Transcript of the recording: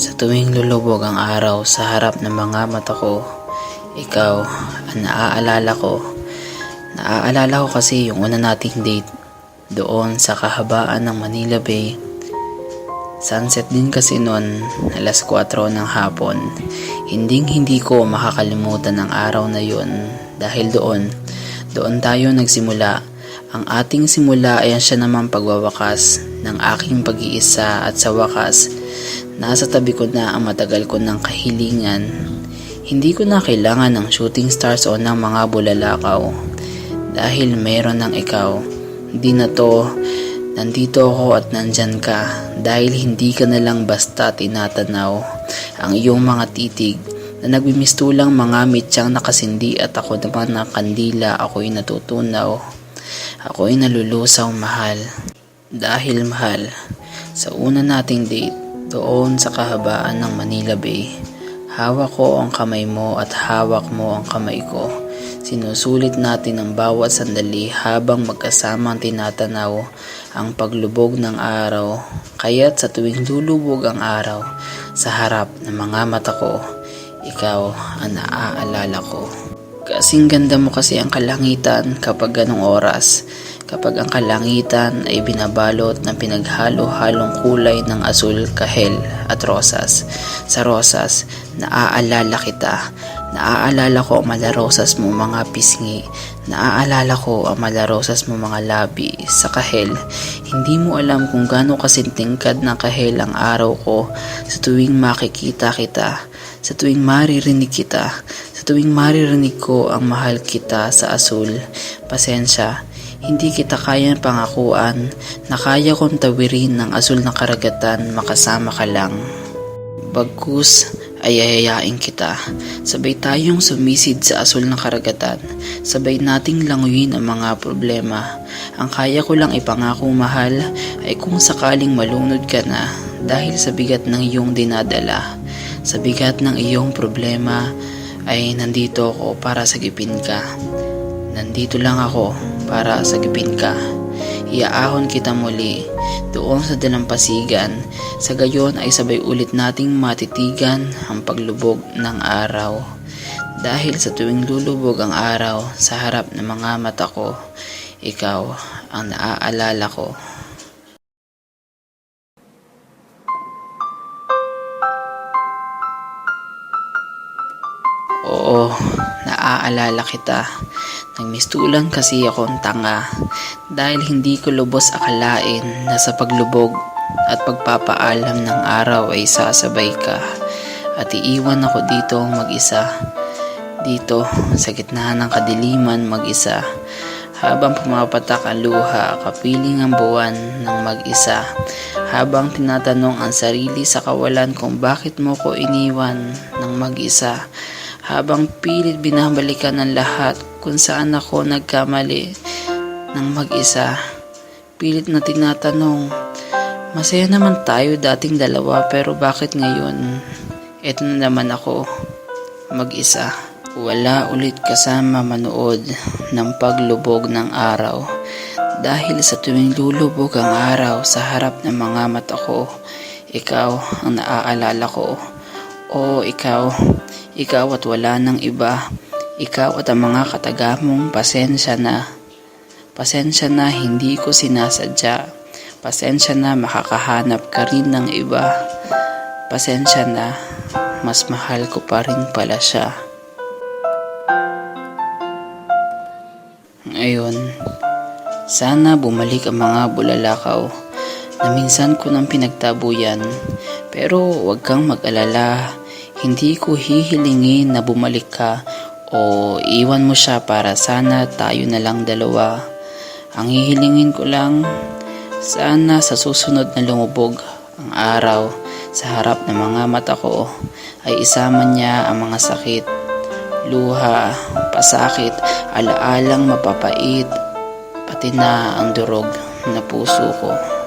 Sa tuwing lulubog ang araw sa harap ng mga mata ko, ikaw ang naaalala ko. Naaalala ko kasi yung una nating date doon sa kahabaan ng Manila Bay. Sunset din kasi noon, alas 4 ng hapon. Hinding hindi ko makakalimutan ang araw na yun dahil doon, doon tayo nagsimula. Ang ating simula ay siya naman pagwawakas ng aking pag-iisa at sa wakas, nasa tabi ko na ang matagal ko ng kahilingan. Hindi ko na kailangan ng shooting stars o ng mga bulalakaw dahil meron ng ikaw. Hindi na to, nandito ako at nandyan ka dahil hindi ka na lang basta tinatanaw ang iyong mga titig na nagbimistulang mga mitsyang nakasindi at ako naman ng kandila ako'y natutunaw. Ako'y nalulusaw mahal. Dahil mahal, sa una nating date, doon sa kahabaan ng Manila Bay, hawak ko ang kamay mo at hawak mo ang kamay ko. Sinusulit natin ang bawat sandali habang magkasamang tinatanaw ang paglubog ng araw. Kaya't sa tuwing lulubog ang araw, sa harap ng mga mata ko, ikaw ang naaalala ko. Kasing ganda mo kasi ang kalangitan kapag ganong oras. Kapag ang kalangitan ay binabalot ng pinaghalo-halong kulay ng asul, kahel at rosas. Sa rosas, naaalala kita. Naaalala ko ang malarosas mo mga pisngi. Naaalala ko ang malarosas mo mga labi. Sa kahel, hindi mo alam kung gaano kasintingkad ng kahel ang araw ko sa tuwing makikita kita. Sa tuwing maririnig kita, sa tuwing maririnig ko ang mahal kita sa asul, pasensya, hindi kita kayang pangakuan na kaya kong tawirin ng asul na karagatan makasama ka lang. Bagkus ay ayayain kita. Sabay tayong sumisid sa asul ng karagatan. Sabay nating languyin ang mga problema. Ang kaya ko lang ipangako mahal ay kung sakaling malunod ka na dahil sa bigat ng iyong dinadala. Sa bigat ng iyong problema ay nandito ako para sagipin ka. Nandito lang ako para sagipin ka. Iaahon kita muli doon sa dalampasigan. Sa gayon ay sabay ulit nating matitigan ang paglubog ng araw. Dahil sa tuwing lulubog ang araw sa harap ng mga mata ko, ikaw ang naaalala ko. Oo, naaalala kita. Nagmistulan kasi akong tanga dahil hindi ko lubos akalain na sa paglubog at pagpapaalam ng araw ay sasabay ka at iiwan ako dito mag-isa. Dito sa gitna ng kadiliman mag-isa habang pumapatak ang luha kapiling ang buwan ng mag-isa habang tinatanong ang sarili sa kawalan kung bakit mo ko iniwan ng mag-isa habang pilit binabalikan ng lahat kung saan ako nagkamali ng mag-isa. Pilit na tinatanong, masaya naman tayo dating dalawa pero bakit ngayon? Eto na naman ako, mag-isa. Wala ulit kasama manood ng paglubog ng araw dahil sa tuwing lulubog ang araw sa harap ng mga mata ko, ikaw ang naaalala ko. O ikaw, ikaw at wala ng iba. Ikaw at ang mga katagamong pasensya na. Pasensya na hindi ko sinasadya. Pasensya na makakahanap ka rin ng iba. Pasensya na mas mahal ko pa rin pala siya. Ngayon, sana bumalik ang mga bulalakaw na minsan ko nang pinagtabuyan. Pero wag kang mag-alala, hindi ko hihilingin na bumalik ka o iwan mo siya para sana tayo na lang dalawa. Ang hihilingin ko lang, sana sa susunod na lumubog ang araw sa harap ng mga mata ko ay isama niya ang mga sakit, luha, pasakit, alaalang mapapait, pati na ang durog na puso ko.